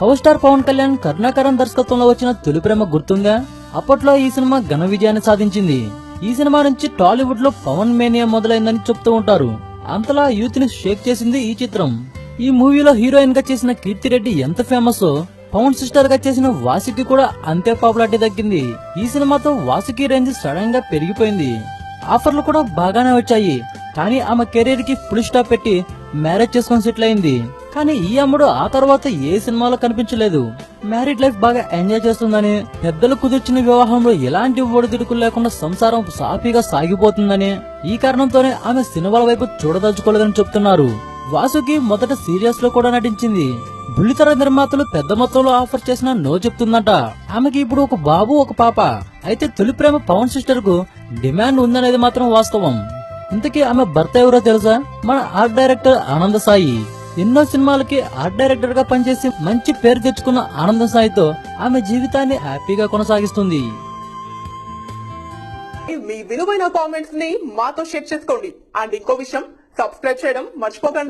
Power star Pawan Kalyan Karunakaran దర్శకత్వంలో వచ్చిన తొలి ప్రేమ గుర్తుందా? అప్పట్లో ఈ సినిమా ఘన విజయాన్ని సాధించింది. ఈ సినిమా నుంచి టాలీవుడ్లో పవన్ మేనియా మొదలైందని చెప్తూ ఉంటారు. అంతలా యూత్ని షేక్ చేసింది ఈ చిత్రం. ఈ మూవీలో హీరోయిన్గా చేసిన కీర్తి రెడ్డి ఎంత ఫేమస్ పవన్ సిస్టర్గా చేసిన వాసుకి కూడా అంతే పాపులారిటీ దక్కింది ఈ సినిమాతో వాసుకి రేంజ్ సడన్గా పెరిగిపోయింది. ఆఫర్లు కూడా బాగానే వచ్చాయి. కానీ ఆమె కెరీర్కి ఫుల్ స్టాప్ పెట్టి మ్యారేజ్ చేసుకొని సెటిల్ అయింది. కానీ ఈ అమ్ముడు ఆ తర్వాత ఏ సినిమాలో కనిపించలేదు. మ్యారీడ్ లైఫ్ బాగా ఎంజాయ్ చేస్తుందని పెద్దలు కుదిర్చిన వివాహంలో ఎలాంటి ఒడిదుడుకులు లేకుండా సంసారం సాఫీగా సాగిపోతుందని ఈ కారణంతోనే ఆమె సినిమాల వైపు చూడదలుచుకోలేదని చెప్తున్నారు. వాసుకి మొదట సీరియల్స్లో కూడా నటించింది. బుల్లితెర నిర్మాతలు పెద్ద మొత్తంలో ఆఫర్ చేసిన నో చెప్తుందంట. ఆమెకి ఇప్పుడు ఒక బాబు ఒక పాప. అయితే తొలి ప్రేమ పవన్ సిస్టర్కు డిమాండ్ ఉందనేది మాత్రం వాస్తవం. ఇంతకీ ఆమె భర్త ఎవరో తెలుసా? మన ఆర్ట్ డైరెక్టర్ ఆనంద సాయి. ఎన్నో సినిమాలకి ఆర్ట్ డైరెక్టర్గా పనిచేసి మంచి పేరు తెచ్చుకున్న ఆనంద సాయితో ఆమె జీవితాన్ని హ్యాపీగా కొనసాగిస్తుంది. మీ విలువైన కామెంట్స్ని మాతో షేర్ చేసుకోండి. అండ్ ఇంకో విషయం సబ్స్క్రైబ్ చేయడం మర్చిపోకండి.